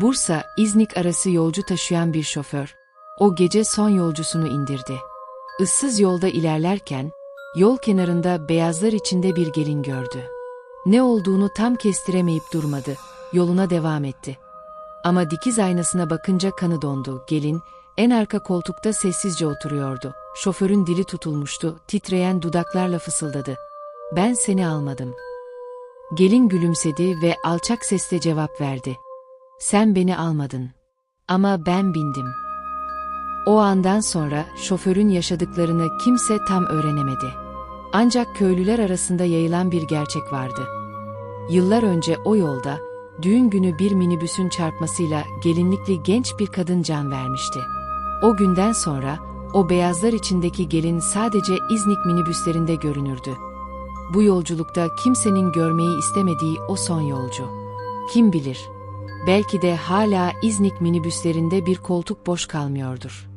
Bursa, İznik arası yolcu taşıyan bir şoför, o gece son yolcusunu indirdi. Issız yolda ilerlerken, yol kenarında beyazlar içinde bir gelin gördü. Ne olduğunu tam kestiremeyip durmadı, yoluna devam etti. Ama dikiz aynasına bakınca kanı dondu. Gelin, en arka koltukta sessizce oturuyordu. Şoförün dili tutulmuştu, titreyen dudaklarla fısıldadı. Ben seni almadım. Gelin gülümsedi ve alçak sesle cevap verdi. Sen beni almadın. Ama ben bindim. O andan sonra şoförün yaşadıklarını kimse tam öğrenemedi. Ancak köylüler arasında yayılan bir gerçek vardı. Yıllar önce o yolda, düğün günü bir minibüsün çarpmasıyla gelinlikli genç bir kadın can vermişti. O günden sonra, o beyazlar içindeki gelin sadece İznik minibüslerinde görünürdü. Bu yolculukta kimsenin görmeyi istemediği o son yolcu. Kim bilir? Belki de hala İznik minibüslerinde bir koltuk boş kalmıyordur.